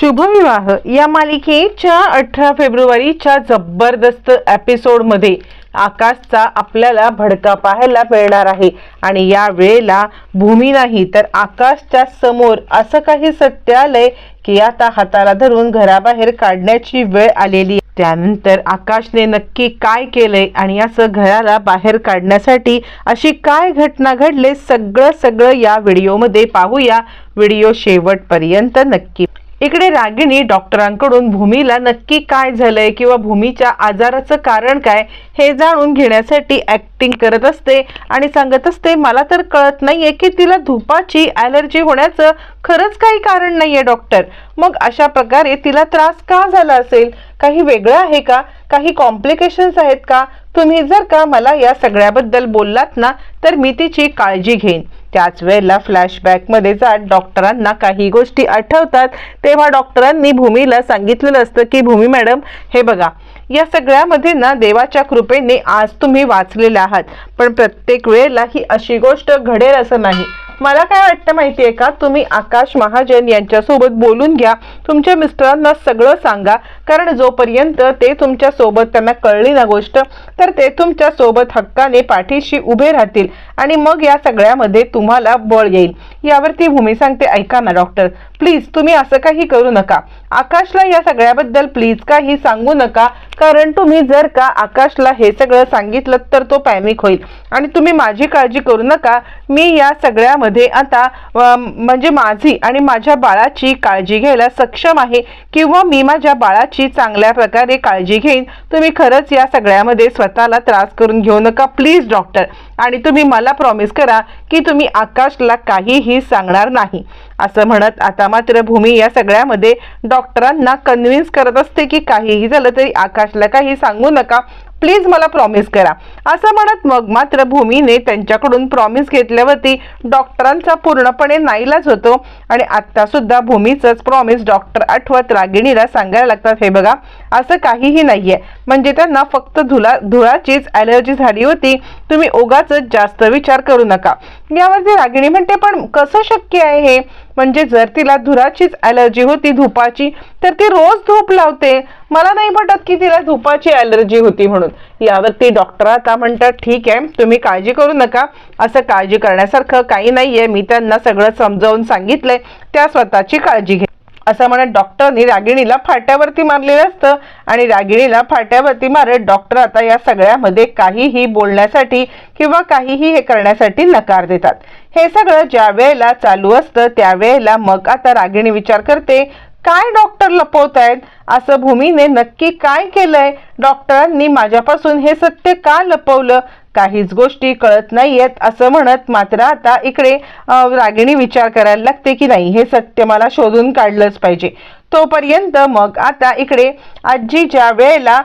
शुभविवाह. या मालिकेच्या अठरा फेब्रुवारीच्या जबरदस्त एपिसोडमध्ये आकाशचा आपल्याला भडका पाहायला मिळणार आहे. आणि या वेळेला भूमी नाही तर आकाशच्या समोर असं काही सत्य आलंय की आता हाताला धरून घराबाहेर काढण्याची वेळ आलेली त्यानंतर आकाशने नक्की काय केलंय आणि असं घराला बाहेर काढण्यासाठी अशी काय घटना घडले सगळं सगळं या व्हिडिओमध्ये पाहूया. व्हिडिओ शेवटपर्यंत नक्की इकडे रागिणी डॉक्टरांकडून भूमीला नक्की काय झालंय किंवा भूमीच्या आजाराचं कारण काय हे जाणून घेण्यासाठी ऍक्टिंग करत असते आणि सांगत असते मला तर कळत नाहीये की तिला धुपाची ॲलर्जी होण्याचं खरंच काही कारण नाहीये डॉक्टर मग अशा प्रकारे तिला त्रास का झाला असेल? काही वेगळं आहे का? काही कॉम्प्लिकेशन्स आहेत का? तुम्ही जर का मला या सगळ्याबद्दल बोललात ना तर मी तिची काळजी घेईन. त्याच वेळेला फ्लॅशबॅकमध्ये जात डॉक्टरांना काही गोष्टी आठवतात तेव्हा डॉक्टरांनी भूमीला सांगितलेलं असतं की भूमी मॅडम हे बघा या सगळ्यामध्ये ना देवाच्या कृपेने आज तुम्ही वाचलेले आहात पण प्रत्येक वेळेला ही अशी गोष्ट घडेल असं नाही. मला काय वाटतं माहिती आहे का? तुम्ही आकाश महाजन यांच्यासोबत बोलून घ्या तुमच्या मिस्टरांना सगळं सांगा कारण जोपर्यंत ते तुमच्यासोबत त्यांना कळली ना गोष्ट तर ते तुमच्यासोबत हक्काने पाठीशी उभे राहतील. आणि मग या सगळ्यामध्ये तुम्हाला बळ येईल. यावरती भूमी सांगते ऐका ना डॉक्टर प्लीज तुम्ही असं काही करू नका. आकाशला या सगळ्याबद्दल प्लीज काही सांगू नका. कारण तुम्ही जर का आकाशला हे सगळं सांगितलं तर तो पॅनिक होईल. आणि तुम्ही माझी काळजी करू नका. मी या सगळ्यामध्ये आता म्हणजे माझी आणि माझ्या बाळाची काळजी घ्यायला सक्षम आहे. किंवा मी माझ्या बाळाची चांगल्या प्रकारे काळजी घेईन. तुम्ही खरंच या सगळ्यामध्ये स्वतःला त्रास करून घेऊ नका प्लीज डॉक्टर. आणि तुम्ही मला प्रॉमिस करा की तुम्ही आकाशला काहीही सांगणार नाही. असं म्हणत आता मात्र भूमी या सगळ्यामध्ये डॉक्टरांना कन्व्हिन्स करत असते की काहीही झालं तरी आकाशला काही सांगू नका. प्लीज मला प्रॉमिस करा. असं म्हणत मग मात्र भूमीने त्यांच्याकडून प्रॉमिस घेतल्यावरती डॉक्टरांचा पूर्णपणे नाईलाज होतो आणि आत्ता सुद्धा भूमीचंच प्रॉमिस डॉक्टर आठवत रागिणीला सांगायला लागतात हे बघा असं काहीही नाहीये. म्हणजे त्यांना फक्त धुला धुळाचीच ॲलर्जी झाली होती. तुम्ही ओगाच जास्त विचार करू नका. यावरती रागिणी म्हणते पण कसं शक्य आहे हे? म्हणजे जर तिला धुराचीच ॲलर्जी होती धुपाची तर ती रोज धूप लावते. मला नाही म्हणत की तिला धुपाची ॲलर्जी होती म्हणून. यावरती डॉक्टर आता म्हणतात ठीक आहे तुम्ही काळजी करू नका. असं काळजी करण्यासारखं काही नाहीये. मी त्यांना सगळं समजावून सांगितलंय. त्या स्वतःची काळजी घे. असं म्हणत डॉक्टरनी रागिणीला फाट्यावरती मारलेलं असतं. आणि रागिणीला फाट्यावरती मारत डॉक्टर आता या सगळ्यामध्ये काहीही बोलण्यासाठी किंवा काहीही हे करण्यासाठी नकार देतात. हे सगळं ज्या वेळेला चालू असतं त्यावेळेला मग आता रागिणी विचार करते काय डॉक्टर लपवत आहेत असं भूमीने नक्की काय केलंय? डॉक्टरांनी माझ्यापासून हे सत्य का लपवलं? काहीच गोष्टी कळत नाहीयेत असं म्हणत मात्र आता इकडे रागिणी विचार करायला लागते की नाही हे सत्य मला शोधून काढलंच पाहिजे. तोपर्यंत मग आता इकडे आजी ज्या वेळेला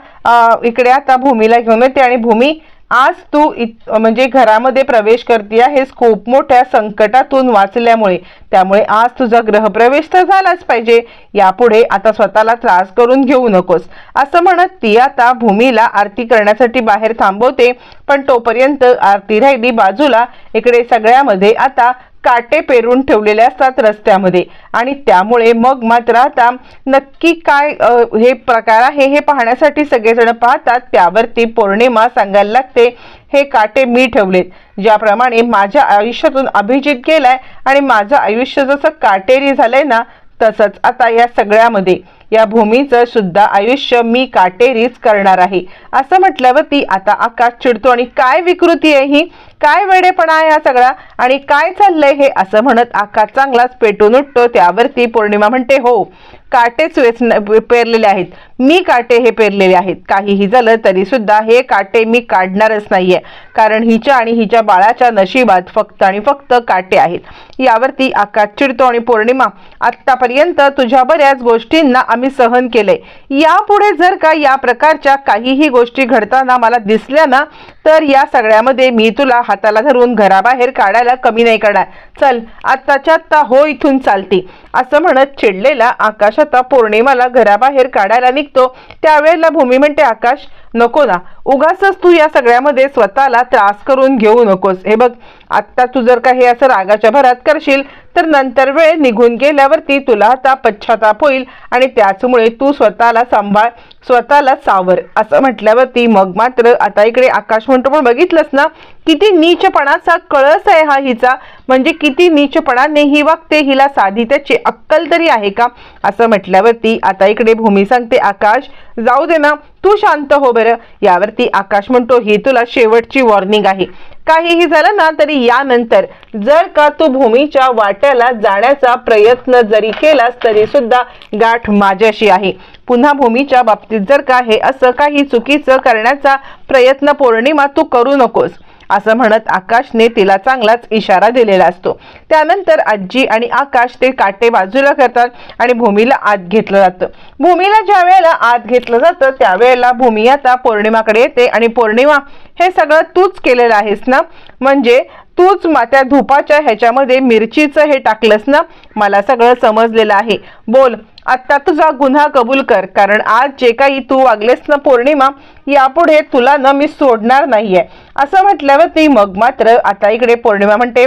इकडे आता भूमीला घेऊन येते आणि भूमी आज तू इत म्हणजे घरामध्ये प्रवेश करते आहेस खूप मोठ्या संकटातून वाचल्यामुळे. त्यामुळे आज तुझा ग्रहप्रवेश तर झालाच पाहिजे. यापुढे आता स्वतःला त्रास करून घेऊ नकोस. असं म्हणत ती आता भूमीला आरती करण्यासाठी बाहेर थांबवते. पण तोपर्यंत आरती राहिली बाजूला. इकडे सगळ्यामध्ये आता काटे पेरून ठेवलेले असतात रस्त्यामध्ये. आणि त्यामुळे मग मात्र आता नक्की काय हे प्रकार आहे हे पाहण्यासाठी सगळेजण पाहतात. त्यावरती पौर्णिमा सांगायला लागते. हे काटे मी ठेवलेत. ज्याप्रमाणे माझ्या आयुष्यातून अभिजित गेलाय आणि माझं आयुष्य जसं काटेरी झालंय ना तसंच आता या सगळ्यामध्ये. या भूमीचं सुद्धा आयुष्य मी काटेरीच करणार आहे. असं म्हटल्यावरती आता आकाश चिडतो आणि काय विकृती आहे ही? काय वेडेपणा आहे हा सगळा? आणि काय चाललंय हे? असं म्हणत आकाश चांगलाच पेटून उठतो. त्यावरती पौर्णिमा म्हणते हो काटेच वेचन पेरलेले आहेत. मी काटे हे पेरलेले आहेत. काहीही झालं तरी सुद्धा हे काटे मी काढणारच नाहीये. कारण हिच्या आणि हिच्या बाळाच्या नशिबात फक्त आणि फक्त काटे आहेत. यावरती आकाश चिडतो आणि पौर्णिमा आत्तापर्यंत तुझ्या बऱ्याच गोष्टींना आम्ही सहन केलंय यापुढे जर का या प्रकारच्या काहीही गोष्टी घडताना मला दिसल्या ना तर या सगळ्यामध्ये मी तुला हाताला धरून घराबाहेर काढायला कमी नाही करणार. चल आत्ताच्या आत्ता हो इथून चालती. असं म्हणत चिडलेला आकाश आता पौर्णिमाला घराबाहेर काढायला निघतो. त्यावेळेला भूमी म्हणते आकाश नको ना. उगाच तू या सगळ्यामध्ये स्वतःला त्रास करून घेऊ नकोस. हे बघ आत्ता तू जर का हे असं रागाच्या भरात करशील तर नंतर वेळ निघून गेल्यावरती तुला आता पश्चाताप होईल आणि त्याचमुळे तू स्वतःला सांभाळ स्वतःला सावर. असं म्हटल्यावरती मग मात्र आता इकडे आकाश म्हणतो पण बघितलंस ना किती नीचपणाचा कळस आहे हा हिचा. म्हणजे किती नीचपणाने ही वागते हिला साधी त्याची अक्कल तरी आहे का? असं म्हटल्यावरती आता इकडे भूमी सांगते आकाश जाऊ दे ना तू शांत हो बरं. यावरती आकाश म्हणतो ही तुला शेवटची वॉर्निंग आहे. काहीही झालं ना तरी यानंतर जर का तू भूमीच्या वाट्याला जाण्याचा प्रयत्न जरी केलास तरी सुद्धा गाठ माझ्याशी आहे. पुन्हा भूमीच्या बाबतीत जर का हे असं काही चुकीचं करण्याचा प्रयत्न पौर्णिमा तू करू नकोस. असं म्हणत आकाशने तिला चांगलाच इशारा दिलेला असतो. त्यानंतर आजी आणि आकाश ते काटे बाजूला करतात आणि भूमीला आत घेतलं जातं. भूमीला ज्या वेळेला आत घेतलं जातं त्यावेळेला भूमी आता पौर्णिमाकडे येते आणि पौर्णिमा हे सगळं तूच केलेलं आहेस ना? म्हणजे तूच मात्या धुपाच्या ह्याच्यामध्ये मिरचीचं हे टाकलंस ना? मला सगळं समजलेलं आहे. बोल आत्ता तुझा गुन्हा कबूल कर कारण आज जे काही तू वागलेस ना पौर्णिमा यापुढे तुला ना मी सोडणार नाहीये. असं म्हटल्यावर ती मग मात्र आता इकडे पौर्णिमा म्हणते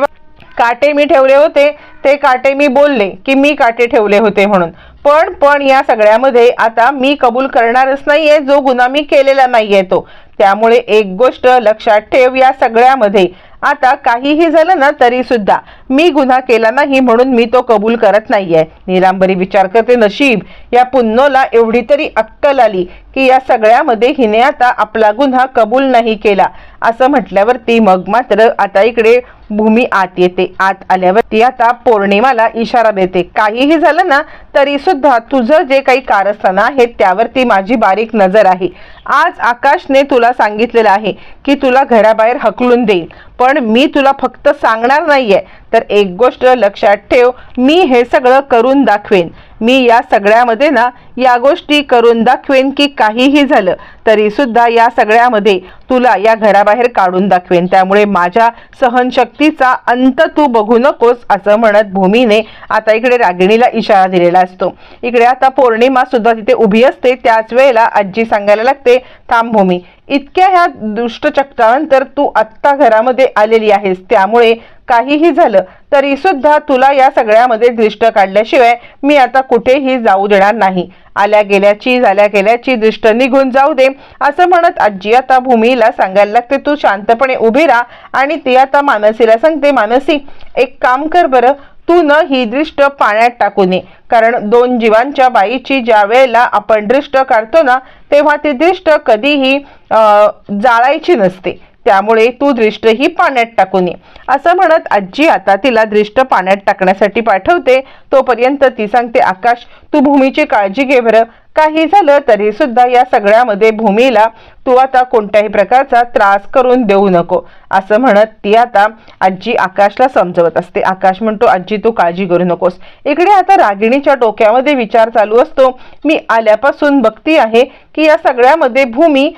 काटे मी ठेवले होते ते काटे मी बोलले की मी काटे ठेवले होते म्हणून. पण पण या सगळ्यामध्ये आता मी कबूल करणारच नाहीये जो गुन्हा मी केलेला नाहीये तो. त्यामुळे एक गोष्ट लक्षात ठेव या सगळ्यामध्ये. आता काहीही झालं ना तरी सुद्धा मी गुन्हा केला नाही म्हणून मी तो कबूल करत नाहीये. निरांबरी विचार करते नशीब या पुन्नोला एवढी तरी अक्कल आली की या सगळ्यामध्ये हिने आता आपला गुन्हा कबूल नाही केला. असं म्हटल्यावरती मग मात्र आता इकडे भूमी आत येते. आत आल्यावर ती आता पौर्णिमाला इशारा देते. काहीही झालं ना तरी सुद्धा तुझं जे काही कारस्थान आहे त्यावरती माझी बारीक नजर आहे. आज आकाशने तुला सांगितलेलं आहे की तुला घराबाहेर हकलून देईल. पण मी तुला फक्त सांगणार नाहीये. तर एक गोष्ट लक्षात ठेव मी हे सगळं करून दाखवेन. मी या सगळ्यामध्ये ना या गोष्टी करून दाखवेन की काहीही झालं तरी सुद्धा या सगळ्यामध्ये तुला या घराबाहेर काढून दाखवेन. त्यामुळे माझ्या सहनशक्तीचा अंत तू बघू नकोस असं म्हणत भूमीने आता इकडे रागिणीला इशारा दिलेला असतो. इकडे आता पौर्णिमा सुद्धा तिथे उभी असते त्याच वेळेला आजी सांगायला लागते थांब भूमी इतक्या ह्या दुष्टचक्रानंतर तू आत्ता घरामध्ये आलेली आहेस त्यामुळे काहीही झालं तरी सुद्धा तुला या सगळ्यामध्ये दृष्ट काढल्याशिवाय मी आता कुठेही जाऊ देणार नाही. आल्या गेल्याची झाल्या गेल्याची दृष्ट निघून जाऊ दे असं म्हणत आजी आता भूमीला सांगायला लागते तू शांतपणे उभी राहा आणि ती आता मानसीला सांगते मानसी एक काम कर बरं तू न ही दृष्ट पाण्यात टाकू नये. कारण दोन जीवांच्या बाईची ज्या वेळेला आपण दृष्ट काढतो ना तेव्हा ती दृष्ट कधीही जाळायची नसते. त्यामुळे तू दृष्ट ही पाण्यात टाकून ये असं म्हणत आजी आता तिला दृष्ट पाण्यात टाकण्यासाठी पाठवते. तोपर्यंत ती सांगते आकाश तू भूमीची काळजी घे बरं. काही झालं तरी सुद्धा या सगळ्यामध्ये भूमीला तू आता कोणत्याही प्रकारचा त्रास करून देऊ नको. असं म्हणत ती आता आजी आकाशला समजवत असते. आकाश म्हणतो आजी तू काळजी करू नकोस. इकडे आता रागिणीच्या डोक्यामध्ये विचार चालू असतो. मी आल्यापासून बघती आहे की या सगळ्यामध्ये भूमी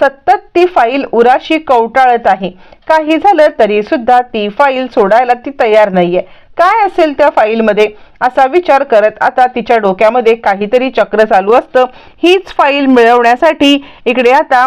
सतत ती फाईल उराशी कवटाळत आहे. काही झालं तरी सुद्धा ती फाईल सोडायला ती तयार नाहीये. काय असेल त्या फाईलमध्ये? असा विचार करत आता तिच्या डोक्यामध्ये काहीतरी चक्र चालू असतं. हीच फाईल मिळवण्यासाठी इकडे आता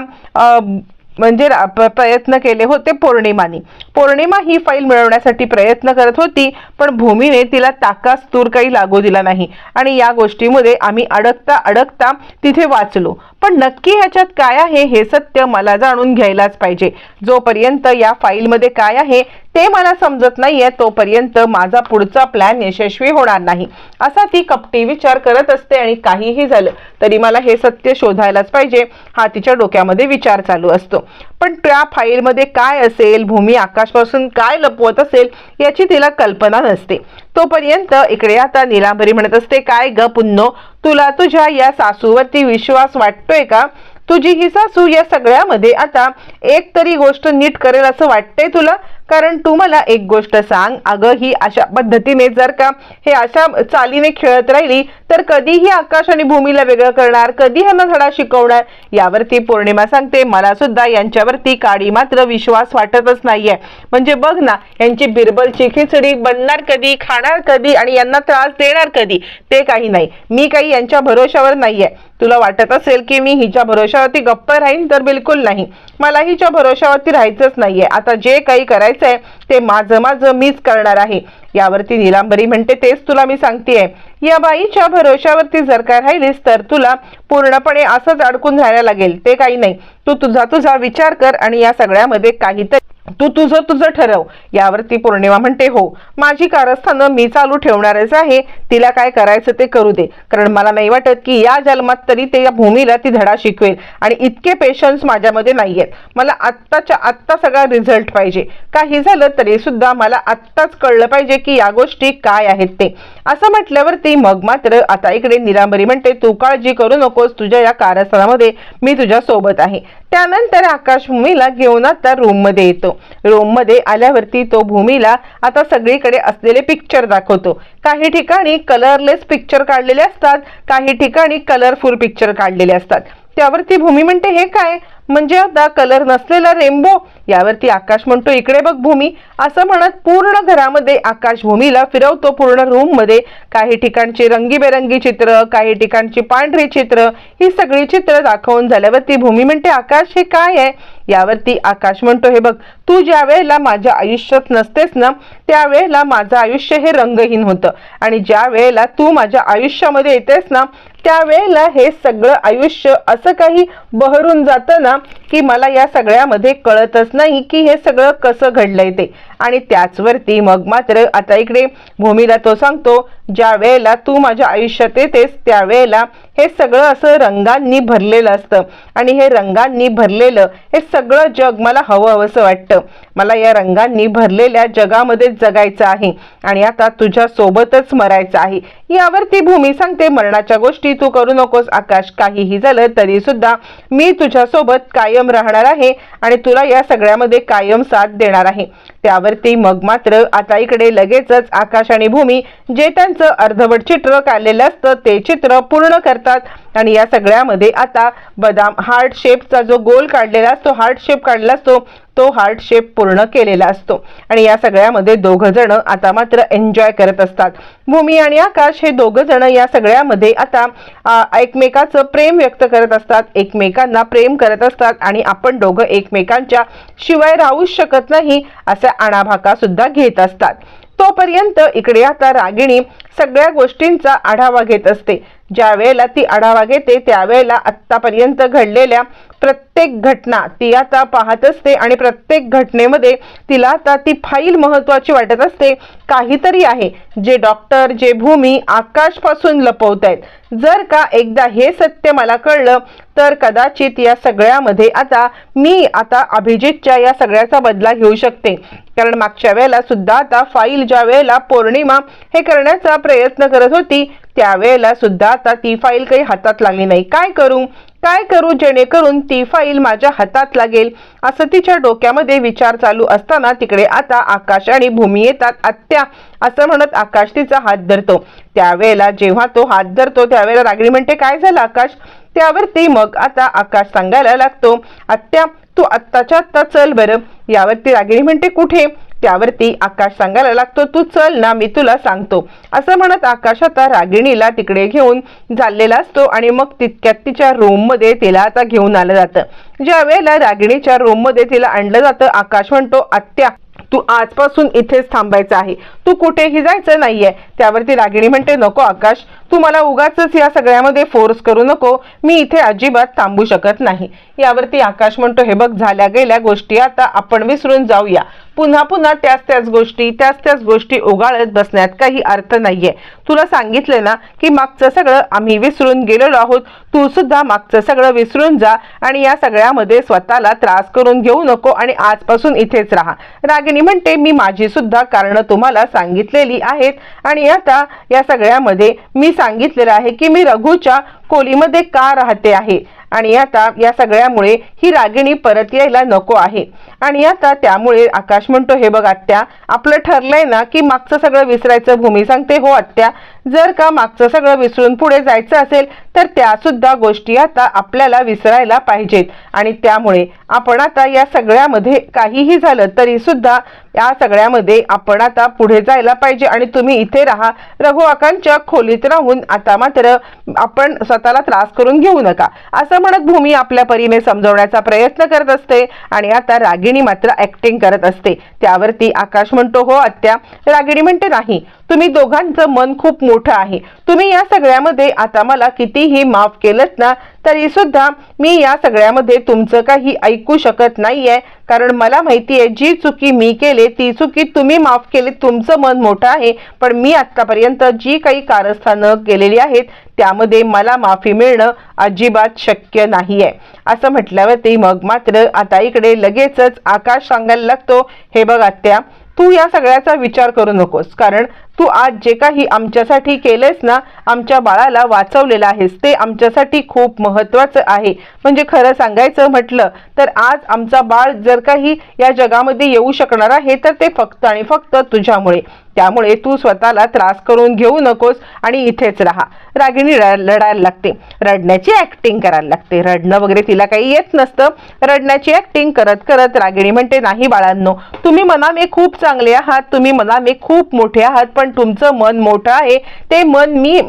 म्हणजे प्रयत्न केले होते पौर्णिमाने. पौर्णिमा ही फाईल मिळवण्यासाठी प्रयत्न करत होती पण भूमीने तिला ताकास तूर काही लागू दिला नाही. आणि या गोष्टीमध्ये आम्ही अडकता अडकता तिथे वाचलो. पण नक्की ह्याच्यात काय आहे हे सत्य मला जाणून घ्यायलाच पाहिजे. जोपर्यंत या फाईलमध्ये काय आहे ते मला समजत नाहीये तोपर्यंत माझा पुढचा प्लॅन यशस्वी होणार नाही. असा ती कपटी विचार करत असते आणि काहीही झालं तरी मला हे सत्य शोधायलाच पाहिजे. हा तिच्या डोक्यामध्ये विचार चालू असतो. पण त्या फाईलमध्ये काय असेल भूमी आकाशपासून काय लपवत असेल याची तिला कल्पना नसते. तोपर्यंत इकडे आता निलांबरी म्हणत असते काय ग पुन्नो तुला तुझ्या या सासूवरती विश्वास वाटतोय का? तुझी ही सासू या सगळ्यामध्ये आता एक तरी गोष्ट नीट करेल असं वाटतंय तुला? कारण तू मला एक गोष्ट सांग. अगं ही अशा पद्धतीने जर का हे अशा चालीने खेळत राहिली तर कधीही आकाश आणि भूमीला वेगळं करणार कधी ह्यांना धडा शिकवणार यावरती पौर्णिमा सांगते. मला सुद्धा यांच्यावरती काडी मात्र विश्वास वाटतच नाहीये. म्हणजे बघ ना यांची बिरबलची खिचडी बनणार कधी खाणार कधी आणि यांना त्रास देणार कधी ते काही नाही. मी काही यांच्या भरोशावर नाहीये. तुला वाटत असेल की मी हिच्या भरोशावरती गप्प राहीन? तर बिलकुल नाही. मला हिच्या भरोशावरती राहायचंच नाहीये. आता जे काही करायचं करायचंय ते माझं माझं मीच करणार आहे. यावरती निलांबरी म्हणते तेच तुला मी सांगतेय. या बाईच्या भरोशावरती जर का राहिलीस तर तुला पूर्णपणे असंच अडकून राहायला लागेल. ते काही नाही. तू तुझा तुझा विचार कर आणि या सगळ्यामध्ये काहीतरी तू तुझं तुझं ठरव. यावरती पौर्णिमा म्हणते हो माझी कारस्थानं मी चालू ठेवणारच आहे. तिला काय करायचं ते करू दे. कारण मला नाही वाटत की या जन्मात तरी ते या भूमीला ती धडा शिकवेल. आणि इतके पेशन्स माझ्यामध्ये नाही आहेत मला आत्ताच्या आत्ता सगळा रिझल्ट पाहिजे. काही झालं तरी सुद्धा मला आत्ताच कळलं पाहिजे की या गोष्टी काय आहेत ते. असं म्हटल्यावरती मग मात्र आता इकडे निलांबरी म्हणते तू काळजी करू नकोस तुझ्या या कारस्थानामध्ये मी तुझ्या सोबत आहे. त्यानंतर आकाश भूमीला घेऊन आता रूममध्ये येतो. रूममध्ये आल्यावरती तो भूमीला आता सगळीकडे असलेले पिक्चर दाखवतो. काही ठिकाणी कलरलेस पिक्चर काढलेले असतात काही ठिकाणी कलरफुल पिक्चर काढलेले असतात. त्यावरती भूमी म्हणते हे काय? म्हणजे आता कलर नसलेला रेनबो यावरती आकाश म्हणतो इकडे बघ भूमी. असं म्हणत पूर्ण घरामध्ये आकाश भूमीला फिरवतो पूर्ण रूममध्ये. काही ठिकाणची रंगीबेरंगी चित्र काही ठिकाणची पांढरी चित्र ही सगळी चित्र दाखवून झाल्यावरती भूमी म्हणते आकाश हे काय आहे? यावरती आकाश म्हणतो हे बघ तू ज्या वेळेला माझ्या आयुष्यात नसतेस ना त्यावेळेला माझं आयुष्य हे रंगहीन होतं. आणि ज्या वेळेला तू माझ्या आयुष्यामध्ये येतेस ना त्यावेळेला हे सगळं आयुष्य असं काही बहरून जातं ना की मला या सगळ्यामध्ये कळतच नाही की हे सगळं कसं घडलंय ते. आणि त्याचवरती मग मात्र आता इकडे भूमीला तो सांगतो ज्या वेळेला तू माझ्या आयुष्यात येतेस त्यावेळेला हे सगळं असं रंगांनी भरलेलं असतं. आणि हे रंगांनी भरलेलं हे सगळं जग मला हवं हवंसं वाटतं. मला या रंगांनी भरलेल्या जगामध्ये जगायचं आहे. आणि आता तुझ्या सोबतच मरायचं आहे. यावरती भूमी सांगते मरणाच्या गोष्टी तू करू नकोस आकाश काहीही झालं तरी सुद्धा मी तुझ्या सोबत कायम राहणार आहे आणि तुला या सगळ्यामध्ये कायम साथ देणार आहे. त्यावरती मग मात्र आता इकडे लगेचच आकाश आणि भूमी जे त्यांचं अर्धवट चित्र काढलेलं असतं ते चित्र पूर्ण करतात. आणि या सगळ्यामध्ये आता बदाम हार्ट शेपचा जो गोल काढलेला असतो हार्ट शेप काढलेला असतो तो हार्ट शेप पूर्ण केलेला असतो. आणि या सगळ्यामध्ये दोघं जण आता मात्र एन्जॉय करत असतात. भूमी आणि आकाश हे दोघं जण या सगळ्यामध्ये आता एकमेकाचं प्रेम व्यक्त करत असतात. एकमेकांना प्रेम करत असतात आणि आपण दोघं एकमेकांच्या शिवाय राहूच शकत नाही असा आणाभाका सुद्धा घेत असतात. तोपर्यंत इकडे आता रागिणी सगळ्या गोष्टींचा आढावा घेत असते. ज्या वेळेला ती आढावा घेते त्यावेळेला आत्तापर्यंत घडलेल्या प्रत्येक घटना ती आता पाहत असते आणि प्रत्येक घटनेमध्ये तिला आता ती फाईल महत्वाची वाटत असते. काहीतरी आहे. जे डॉक्टर जे भूमी आकाशपासून लपवत आहेत. जर का एकदा हे सत्य मला कळलं तर कदाचित या सगळ्यामध्ये आता मी आता अभिजितच्या या सगळ्याचा बदला घेऊ शकते. कारण मागच्या वेळेला सुद्धा आता फाईल ज्या वेळेला पौर्णिमा हे करण्याचा प्रयत्न करत होती त्यावेळेला सुद्धा आता ती फाईल काही हातात लागली नाही. काय करू? काय करू जेणेकरून ती फाईल माझ्या हातात लागेल? असं तिच्या डोक्यामध्ये विचार चालू असताना तिकडे आता आकाश आणि भूमी येतात. आत्या असं म्हणत आकाश तिचा हात धरतो. त्यावेळेला जेव्हा तो हात धरतो त्यावेळेला रागिणी म्हणते काय झालं आकाश? त्यावरती मग आता आकाश सांगायला लागतो आत्या तू आत्ताच्या आत्ता चल बरं. यावरती रागिणी म्हणते कुठे? त्यावरती आकाश सांगायला लागतो तू चल ना मी तुला सांगतो. असं म्हणत आकाश आता रागिणीला तिकडे घेऊन चाललेला असतो आणि मग तितक्यात तिच्या रूममध्ये तिला आता घेऊन आलं जातं. ज्या वेळेला रागिणीच्या रूममध्ये तिला आणलं जातं आकाश म्हणतो आत्या तू आजपासून इथेच थांबायचं आहे. तू कुठेही जायचं नाहीये. त्यावरती रागिणी म्हणते नको आकाश तू मला उगाच या सगळ्यामध्ये फोर्स करू नको. मी इथे अजिबात थांबू शकत नाही. यावरती आकाश म्हणतो हे बघ झाल्या गेल्या गोष्टी आता आपण विसरून जाऊया. पुन्हा पुन्हा त्याच त्याच गोष्टी त्याच त्याच गोष्टी ओगाळत बसण्यात काही अर्थ नाहीये. तुला सांगितलं ना की मागचं सगळं आम्ही विसरून गेलेलो आहोत. तू सुद्धा मागचं सगळं विसरून जा आणि या सगळ्यामध्ये स्वतःला त्रास करून घेऊ नको आणि आजपासून इथेच राहा. रागिणी म्हणते मी माझी सुद्धा कारणं तुम्हाला सांगितलेली आहेत आणि आता या सगळ्यामध्ये मी सांगितलेलं आहे की मी रघुच्या खोलीमध्ये का राहते आहे? आणि आता या सगळ्यामुळे ही रागिणी परत यायला नको आहे. आणि आता त्यामुळे आकाश म्हणतो हे बघ आत्या आपलं ठरलंय ना की मागचं सगळं विसरायचं भूमी सांगते हो आत्या जर का मागचं सगळं विसरून पुढे जायचं असेल तर त्या सुद्धा गोष्टी आता आपल्याला विसरायला पाहिजेत. आणि त्यामुळे आपण आता या सगळ्यामध्ये काहीही झालं तरी सुद्धा या सगळ्यामध्ये आपण आता पुढे जायला पाहिजे आणि तुम्ही इथे राहा. रघु आकांच्या खोलीत राहून आता मात्र आपण स्वतःला त्रास करून घेऊ नका. असं म्हणत भूमी आपल्या परीने समजवण्याचा प्रयत्न करत असते आणि आता रागिणी मात्र ऍक्टिंग करत असते. त्यावरती आकाश म्हणतो हो आत्या. रागिणी म्हणते नाही तुम्ही दोघांचं मन खूप मोठं आहे. तुम्ही या सगळ्यामध्ये आता मला कितीही माफ केलंत ना तरी सुद्धा मी या सगळ्यामध्ये तुमचं काही ऐकू शकत नाहीये. कारण मला माहिती आहे जी चुकी मी केली ती चुकी तुम्ही माफ केली तुमचं मन मोठं आहे. पण मी आतापर्यंत जी काही कारस्थानं केलेली आहेत त्यामध्ये मला माफी मिळणं अजिबात शक्य नाहीये. असं म्हटल्यावरती मग मात्र आता इकडे लगेचच आकाश सांगायला लागतो हे बघ आत्या तू या सगळ्याचा विचार करू नकोस. कारण तू आज जे काही आमच्यासाठी केलेस ना आमच्या बाळाला वाचवलेलं आहेस. ते आमच्यासाठी खूप महत्त्वाचं आहे. म्हणजे खरं सांगायचं म्हटलं तर आज आमचा बाळ जर काही या जगामध्ये येऊ शकणार आहे तर ते फक्त आणि फक्त तुझ्यामुळे. त्यामुळे तू स्वतःला त्रास करून घेऊ नकोस आणि इथेच राहा. रागिणी रडायला लढायला लागते. रडण्याची ऍक्टिंग करायला लागते. रडणं वगैरे तिला काही येत नसतं. रडण्याची ऍक्टिंग करत करत रागिणी म्हणते नाही बाळांनो तुम्ही मनामे खूप चांगले आहात. तुम्ही मनामे खूप मोठे आहात. पण पण तुमचं मन मोठं आहे. ते मन मी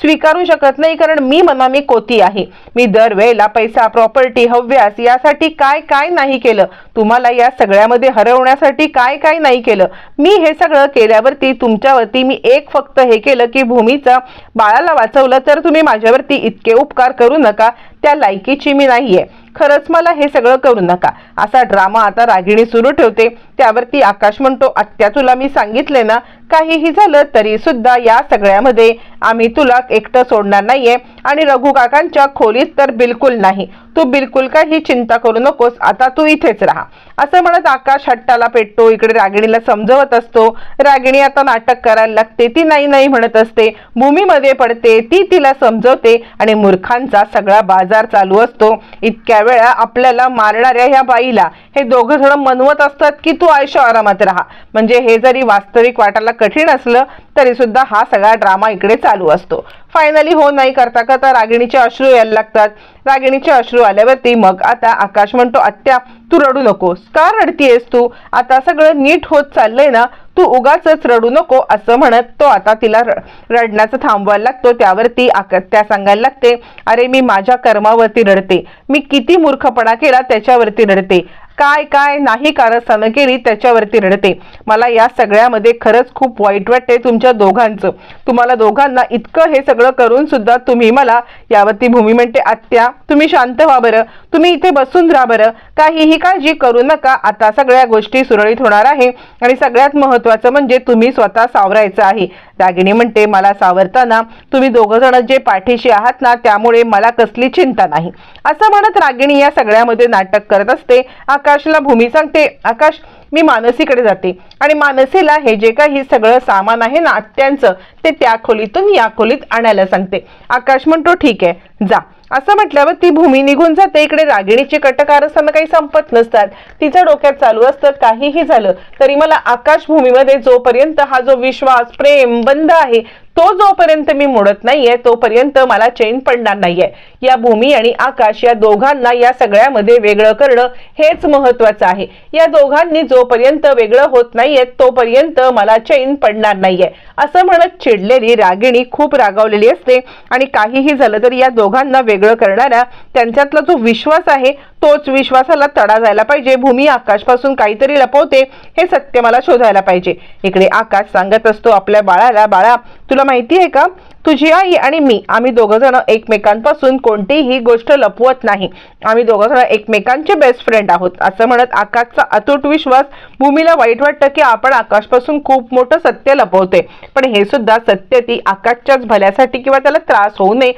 स्वीकारू शकत नाही कारण मी मनामी कोती आहे. मी दरवेळेला पैसा प्रॉपर्टी हव्यास यासाठी काय काय नाही केलं. तुम्हाला या सगळ्यामध्ये हरवण्यासाठी काय काय नाही केलं. मी हे सगळं केल्यावरती तुमच्यावरती मी एक फक्त हे केलं की भूमीचा बाळाला वाचवलं तर तुम्ही माझ्यावरती इतके उपकार करू नका. त्या लायकीची मी नाहीये. खरंच मला हे सगळं करू नका. असा ड्रामा आता रागिणी सुरू ठेवते. त्यावरती आकाश म्हणतो आत्या तुला मी सांगितले ना काहीही झालं तरी सुद्धा या सगळ्यामध्ये आम्ही तुला एकटं सोडणार नाहीये आणि रघु काकांच्या खोलीत तर बिलकुल नाही. तू बिलकुल काही चिंता करू नकोस आता तू इथेच राहा. असं म्हणत आकाश हट्टाला पेटतो इकडे रागिणीला समजवत असतो. रागिणी आता नाटक करायला लागते ती नाही नाही म्हणत असते. भूमीमध्ये पडते ती तिला समजवते आणि मूर्खांचा सगळा बाजार चालू असतो. इतक्या वेळा आपल्याला मारणाऱ्या ह्या बाईला हे दोघं जण मनवत असतात की तू आयुष्य आरामात राहा. म्हणजे हे जरी वास्तविक वाटायला कठीण असलं तरी सुद्धा हा सगळा ड्रामा इकडे चालू असतो. फायनली हो नाही करता करता रागिणीचे अश्रू यायला लागतात. रागिणीचे अश्रू आल्यावरती मग आता आकाश म्हणतो आत्या तू रडू नकोस. का रडतीयस तू? आता सगळं नीट होत चाललंय ना तू उगाच रडू नको असं म्हणत तो आता तिला र- रडण्याचं थांबवायला लागतो. त्यावरती आक त्या सांगायला लागते अरे मी माझ्या कर्मावरती रडते. मी किती मूर्खपणा केला त्याच्यावरती रडते. काय काय नाही कारस्थानं केली त्याच्यावरती रडते. मला या सगळ्यामध्ये खरंच खूप वाईट वाटते तुमच्या दोघांचं. तुम्हाला दोघांना इतकं हे सगळं करून सुद्धा तुम्ही मला यावरती भूमी म्हणते आत्या तुम्ही शांत व्हा बरं. तुम्ही इथे बसून राहा बरं. काहीही काळजी करू नका. आता सगळ्या गोष्टी सुरळीत होणार आहे आणि सगळ्यात महत्त्वाचं म्हणजे तुम्ही स्वतः सावरायचं आहे. रागिणी म्हणते मला सावरताना तुम्ही दोघं जण जे पाठीशी आहात ना त्यामुळे मला कसली चिंता नाही. असं म्हणत रागिणी या सगळ्यामध्ये नाटक करत असते. आकाशला भूमी सांगते. आकाश मी मानसीकडे जाते. आणि मानसीला हे जे काही सगळं सामान आहे ना आत्यांचं ते त्या खोलीतून या खोलीत आणायला सांगते. आकाश म्हणतो ठीक आहे जा. असं म्हटल्यावर ती भूमी निघून जाते. इकडे रागिणीची कटकार असताना काही संपत नसतात. तिच्या डोक्यात चालू असतं काहीही झालं तरी मला आकाश भूमीमध्ये जोपर्यंत हा जो विश्वास प्रेम बंध आहे तो जोपर्यंत मी मोडत नाहीये तोपर्यंत मला चैन पडणार नाहीये. या भूमी आणि आकाश या दोघांना या सगळ्यामध्ये वेगळं करणं हेच महत्वाचं आहे. या दोघांनी जोपर्यंत वेगळं होत नाहीये तोपर्यंत मला चैन पडणार नाहीये. असं म्हणत चिडलेली रागिणी खूप रागावलेली असते. आणि काहीही झालं तरी या दोघांना वेगळं करणारा त्यांच्यातला जो विश्वास आहे तोच विश्वासाला तडा जायला पाहिजे. भूमी आकाशपासून काहीतरी लपवते हे सत्य मला शोधायला पाहिजे. इकडे आकाश सांगत असतो आपल्या बाळाला बाळा तुला माहिती आहे का? तुझी आई आणि मी आम्ही दोघं जण एकमेकांपासून कोणतीही गोष्ट लपवत नाही. आम्ही दोघं जण एकमेकांचे बेस्ट फ्रेंड आहोत. असं म्हणत आकाशचा अतूट विश्वास भूमीला वाईट वाटतं की आपण आकाशपासून खूप मोठं सत्य लपवते पण हे सुद्धा सत्य ती आकाशच्याच भल्यासाठी किंवा त्याला त्रास होऊ नये.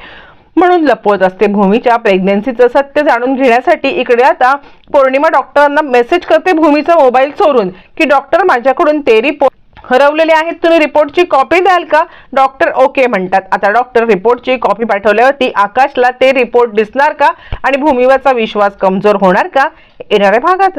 म्हणून लपवत असते. भूमीच्या प्रेग्नन्सीचं सत्य जाणून घेण्यासाठी इकडे आता पौर्णिमा डॉक्टरांना मेसेज करते भूमीचा मोबाईल चोरून. की डॉक्टर माझ्याकडून ते रिपोर्ट हरवलेले आहेत. तुम्ही रिपोर्टची कॉपी द्याल का? डॉक्टर ओके म्हणतात. आता डॉक्टर रिपोर्टची कॉपी पाठवल्यावरती आकाशला ते रिपोर्ट दिसणार का? आणि भूमीवरचा विश्वास कमजोर होणार का? येणाऱ्या भागात